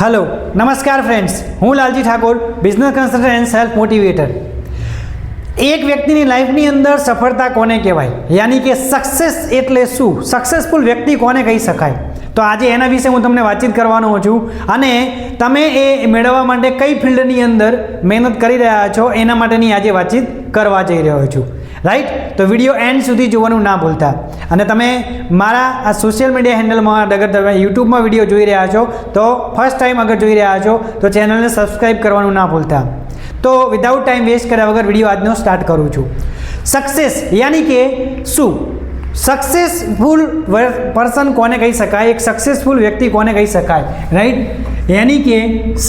Hello નમસ્કાર friends હું Lalji Thakor business consultant self motivator એક વ્યક્તિની લાઈફની અંદર સફળતા કોને કહેવાય? યાની કે સક્સેસ એટલે શું? સક્સેસફુલ વ્યક્તિ કોને કહી શકાય? તો આજે એના વિશે હું તમને વાતચીત કરવાનો છું અને તમે એ મેળવવા માટે કઈ ફિલ્ડની અંદર મહેનત કરી રહ્યા છો એના માટેની આજે વાતચીત કરવા જઈ રહ્યો છું. રાઈટ તો વીડિયો એન્ડ સુધી જોવાનું ના ભૂલતા. અને તમે મારા આ સોશિયલ મીડિયા હેન્ડલમાં અગર તમે યુટ્યુબમાં વીડિયો જોઈ રહ્યા છો, તો ફર્સ્ટ ટાઈમ અગર જોઈ રહ્યા છો, તો ચેનલને સબસ્ક્રાઈબ કરવાનું ના ભૂલતા. તો વિધાઉટ ટાઈમ વેસ્ટ કર્યા વગર વીડિયો આજનો સ્ટાર્ટ કરું છું. સક્સેસ યાની કે શું? સક્સેસફુલ પર્સન કોને કહી શકાય? એક સક્સેસફુલ વ્યક્તિ કોને કહી શકાય? રાઈટ યાની કે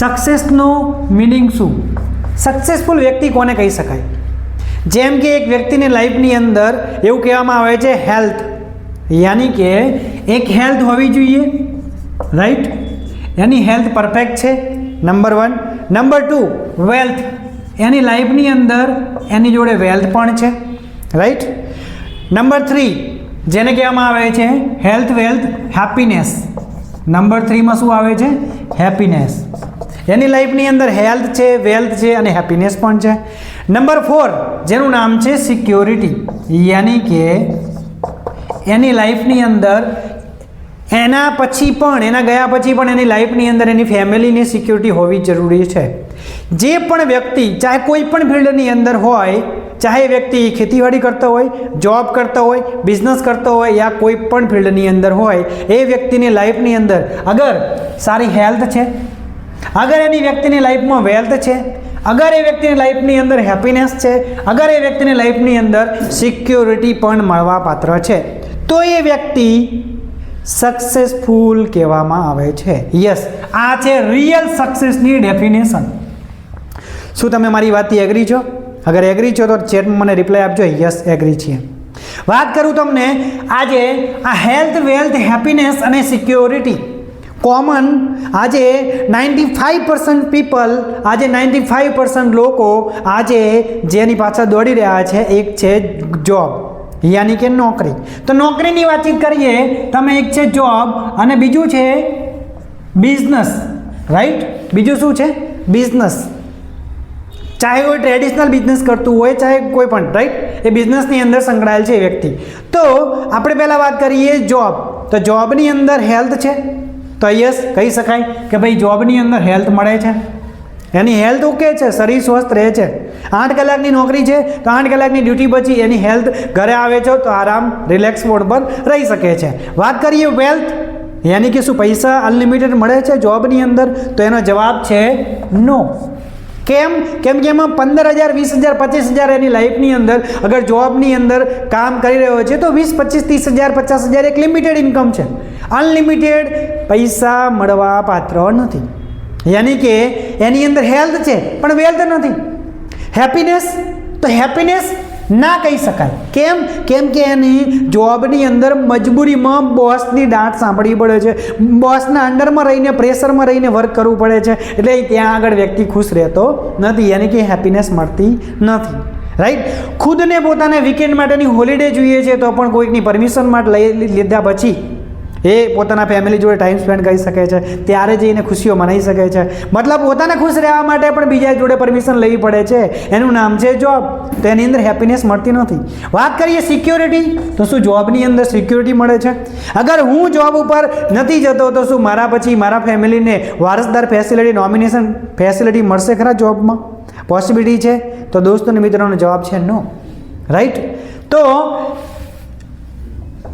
સક્સેસનો મિનિંગ શું? સક્સેસફુલ વ્યક્તિ કોને કહી શકાય? જેમ કે એક વ્યક્તિની લાઈફની અંદર એવું કહેવામાં આવે છે હેલ્થ. યાની કે એક હેલ્થ હોવી જોઈએ, રાઈટ? એની હેલ્થ પરફેક્ટ છે, number one. Number two, wealth. એની લાઈફની અંદર એની જોડે વેલ્થ પણ છે, રાઈટ? નંબર થ્રી, જેને કહેવામાં આવે છે હેલ્થ, વેલ્થ, હેપીનેસ. નંબર થ્રીમાં શું આવે છે? હેપીનેસ. એની લાઈફની અંદર હેલ્થ છે, વેલ્થ છે અને હેપીનેસ પણ છે. નંબર ફોર જેનું નામ છે સિક્યોરિટી યાની કે એની લાઈફની અંદર એના પછી પણ, એના ગયા પછી પણ એની લાઈફની અંદર એની ફેમિલીની સિક્યોરિટી હોવી જરૂરી છે. જે પણ વ્યક્તિ, ચાહે કોઈ પણ ફિલ્ડની અંદર હોય, ચાહે વ્યક્તિ ખેતીવાડી કરતો હોય જોબ કરતો હોય બિઝનેસ કરતો હોય યા કોઈ પણ ફિલ્ડની અંદર હોય, એ વ્યક્તિની લાઈફની અંદર અગર સારી હેલ્થ છે, અગર એની વ્યક્તિની લાઈફમાં વેલ્થ છે અગર એ વ્યક્તિની લાઈફની અંદર હેપીનેસ છે, અગર એ વ્યક્તિની લાઈફની અંદર સિક્યોરિટી પણ મળવા પાત્ર છે, તો એ વ્યક્તિ સક્સેસફુલ કહેવામાં આવે છે. યસ, આ છે રિયલ સક્સેસની ડેફિનેશન. શું તમે મારી વાતથી એગ્રી છો? અગર એગ્રી છો તો ચેટમાં મને રિપ્લાય આપજો. યસ એગ્રી છીએ. વાત કરું તમને આજે આ હેલ્થ વેલ્થ હેપીનેસ અને સિક્યોરિટી કોમન આજે નાઇન્ટી ફાઇવ પર્સન્ટ પીપલ, આજે નાઇન્ટી ફાઇવ પર્સન્ટ લોકો આજે જેની પાછળ દોડી રહ્યા છે, એક છે જોબ. યાની કે નોકરી. તો નોકરીની વાતચીત કરીએ, તમે એક છે જોબ અને બીજું છે બિઝનેસ. રાઈટ? બીજું શું છે? બિઝનેસ. ચાહે કોઈ ટ્રેડિશનલ બિઝનેસ કરતું હોય, ચાહે કોઈ પણ, રાઈટ? એ બિઝનેસની અંદર સંકળાયેલ છે એ વ્યક્તિ. તો આપણે પહેલાં વાત કરીએ જોબ. તો જોબની અંદર હેલ્થ છે? તો યસ કહી શકાય કે ભાઈ જોબની અંદર હેલ્થ મળે છે. એની હેલ્થ ઓકે છે, શરીર સ્વસ્થ રહે છે. આઠ કલાકની નોકરી છે, તો આઠ કલાકની ડ્યુટી પછી એની હેલ્થ ઘરે આવે છે, તો આરામ રિલેક્સ મોડ પર રહી શકે છે. વાત કરીએ વેલ્થ યાની કે શું પૈસા અનલિમિટેડ મળે છે જોબની અંદર, તો એનો જવાબ છે નો કેમ? કેમ કે એમાં પંદર હજાર વીસ હજાર પચીસ હજાર એની લાઈફની અંદર, અગર જોબની અંદર કામ કરી રહ્યો છે, તો વીસ, પચીસ ત્રીસ હજાર પચાસ હજાર એક લિમિટેડ ઇન્કમ છે. અનલિમિટેડ પૈસા મળવા પાત્ર નથી. યાની કે એની અંદર હેલ્થ છે, પણ વેલ્થ નથી. હેપીનેસ તો હેપીનેસ ના કહી શકાય. કેમ? કેમ કે એની જોબની અંદર મજબૂરીમાં બોસની દાંત સાંભળવી પડે છે. બોસના અંડરમાં રહીને, પ્રેશરમાં રહીને વર્ક કરવું પડે છે. એટલે ત્યાં આગળ વ્યક્તિ ખુશ રહેતો નથી. યાની કે હેપીનેસ મળતી નથી. રાઈટ ખુદને પોતાને વીકેન્ડ માટેની હોલિડે જોઈએ છે તો પણ કોઈકની પરમિશન માટે લઈ લીધા પછી એ પોતાના ફેમિલી જોડે ટાઈમ સ્પેન્ડ કરી શકે છે. ત્યારે જઈને ખુશીઓ મનાવી શકે છે. મતલબ પોતાને ખુશ રહેવા માટે પણ બીજા જોડે પરમિશન લેવી પડે છે. એનું નામ છે જોબ તો એની અંદર હેપીનેસ મળતી નથી. વાત કરીએ સિક્યોરિટી તો શું જોબની અંદર સિક્યોરિટી મળે છે? અગર હું જોબ ઉપર નથી જતો, તો શું મારા પછી મારા ફેમિલીને વારસદાર ફેસિલિટી નોમિનેશન ફેસિલિટી મળશે ખરા જોબમાં પોસિબિલિટી છે? તો દોસ્તોને મિત્રોનો જવાબ છે નો રાઈટ તો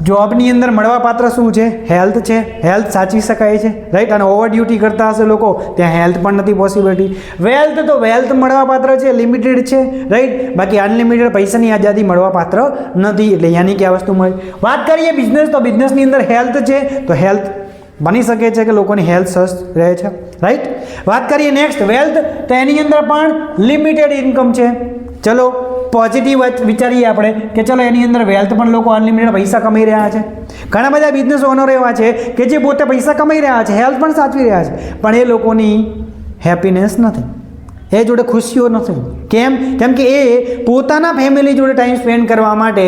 જોબની અંદર મળવાપાત્ર શું છે? હેલ્થ છે. હેલ્થ સાચવી શકાય છે રાઈટ અને ઓવર ડ્યુટી કરતા હશે લોકો, ત્યાં હેલ્થ પણ નથી પોસિબિલિટી વેલ્થ તો વેલ્થ મળવાપાત્ર છે લિમિટેડ છે રાઈટ બાકી અનલિમિટેડ પૈસાની આઝાદી મળવાપાત્ર નથી, એટલે યાની કે આ વસ્તુ મળે. વાત કરીએ બિઝનેસ તો બિઝનેસની અંદર હેલ્થ છે, તો હેલ્થ બની શકે છે કે લોકોની હેલ્થ સ્વસ્થ રહે છે રાઈટ વાત કરીએ નેક્સ્ટ વેલ્થ તો એની અંદર પણ લિમિટેડ ઇન્કમ છે. ચલો પોઝિટિવ વિચારીએ આપણે કે ચલો એની અંદર વેલ્થ પણ લોકો અનલિમિટેડ પૈસા કમાઈ રહ્યા છે. ઘણા બધા બિઝનેસ ઓનર એવા છે કે જે પોતે પૈસા કમાઈ રહ્યા છે હેલ્થ પણ સાચવી રહ્યા છે, પણ એ લોકોની હેપીનેસ નથી. એ જોડે ખુશીઓ નથી. કેમ? કેમ કે એ પોતાના ફેમિલી જોડે ટાઈમ સ્પેન્ડ કરવા માટે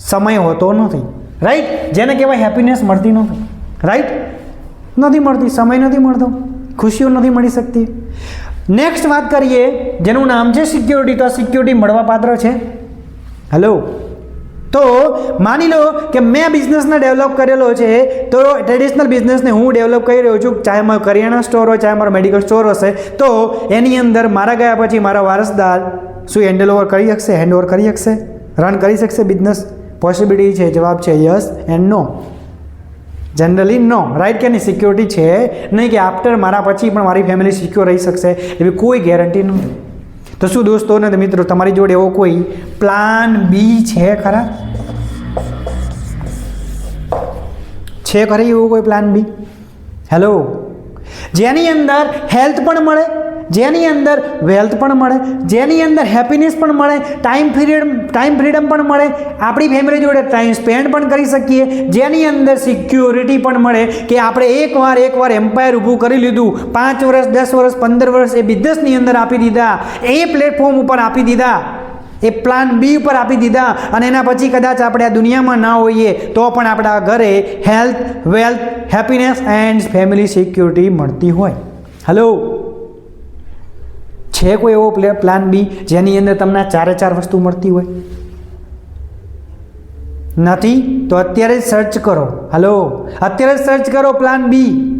સમય હોતો નથી. રાઈટ જેને કહેવાય હેપીનેસ મળતી નથી. રાઈટ નથી મળતી, સમય નથી મળતો. ખુશીઓ નથી મળી શકતી. નેક્સ્ટ વાત કરીએ, જેનું નામ છે સિક્યોરિટી તો આ સિક્યોરિટી મળવાપાત્ર છે? હેલો તો માની લો કે મેં બિઝનેસને ડેવલપ કરેલો છે, તો ટ્રેડિશનલ બિઝનેસને હું ડેવલપ કરી રહ્યો છું, ચાહે મારો કરિયાણા સ્ટોર હોય, ચાહે મારો મેડિકલ સ્ટોર હશે, તો એની અંદર મારા ગયા પછી મારા વારસદાર શું હેન્ડલ ઓવર કરી શકશે? હેન્ડ ઓવર કરી શકશે? રન કરી શકશે? બિઝનેસ પોસિબિલિટી છે? જવાબ છે yes and no generally no right કે એની સિક્યોરિટી છે? નહીં કે આફ્ટર મારા પછી પણ મારી ફેમિલી સિક્યોર રહી શકશે. એવી કોઈ ગેરંટી નથી તો શું દોસ્તો ને મિત્રો, તમારી જોડે એવો કોઈ પ્લાન બી છે ખરા? છે ખરી એવો કોઈ પ્લાન બી હેલો જેની અંદર હેલ્થ પણ મળે જેની અંદર વેલ્થ પણ મળે, જેની અંદર હેપીનેસ પણ મળે ટાઈમ ફ્રીડમ ટાઈમ ફ્રીડમ પણ મળે, આપણી ફેમિલી જોડે ટાઈમ સ્પેન્ડ પણ કરી શકીએ, જેની અંદર સિક્યોરિટી પણ મળે કે આપણે એકવાર એકવાર એમ્પાયર ઊભું કરી લીધું, પાંચ વર્ષ, દસ વર્ષ, પંદર વર્ષ એ બિઝનેસની અંદર આપી દીધા, એ પ્લેટફોર્મ ઉપર આપી દીધા, એ પ્લાન બી ઉપર આપી દીધા અને એના પછી કદાચ આપણે આ દુનિયામાં ના હોઈએ તો પણ આપણા ઘરે health wealth happiness and family security મળતી હોય. હલો છે કોઈ એવો પ્લે પ્લાન બી જેની અંદર તમને ચારે ચાર વસ્તુ મળતી હોય? નથી? તો અત્યારે જ સર્ચ કરો. હલો અત્યારે જ સર્ચ કરો પ્લાન બી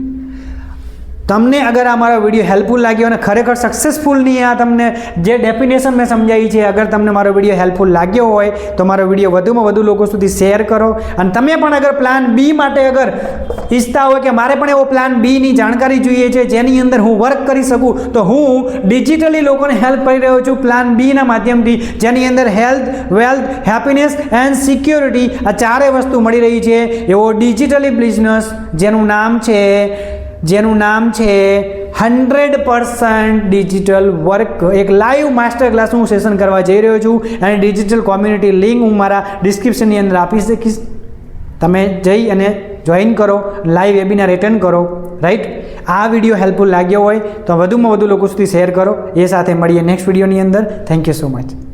તમને અગર આ મારો વીડિયો હેલ્પફુલ લાગ્યો અને ખરેખર સક્સેસફુલની આ તમને જે ડેફિનેશન મેં સમજાવી છે, અગર તમને મારો વીડિયો હેલ્પફુલ લાગ્યો હોય, તો મારો વીડિયો વધુમાં વધુ લોકો સુધી શેર કરો. અને તમે પણ અગર પ્લાન બી માટે અગર ઈચ્છતા હોય કે મારે પણ એવો પ્લાન બીની જાણકારી જોઈએ છે, જેની અંદર હું વર્ક કરી શકું, તો હું ડિજિટલી લોકોને હેલ્પ કરી રહ્યો છું પ્લાન બીના માધ્યમથી, જેની અંદર health wealth happiness and security આ ચારે વસ્તુ મળી રહી છે. એવો ડિજિટલી બિઝનેસ જેનું નામ છે જેનું નામ છે હંડ્રેડ પર્સન્ટ ડિજિટલ વર્ક. એક લાઈવ માસ્ટર ક્લાસ હું સેશન કરવા જઈ રહ્યો છું અને ડિજિટલ કોમ્યુનિટી લિંક હું મારા ડિસ્ક્રિપ્શનની અંદર આપી શકીશ. તમે જઈ અને જોઈન કરો લાઈવ વેબિનાર એટેન્ડ કરો રાઈટ આ વીડિયો હેલ્પફુલ લાગ્યો હોય તો વધુમાં વધુ લોકો સુધી શેર કરો. એ સાથે મળીએ નેક્સ્ટ વિડીયોની અંદર. Thank you so much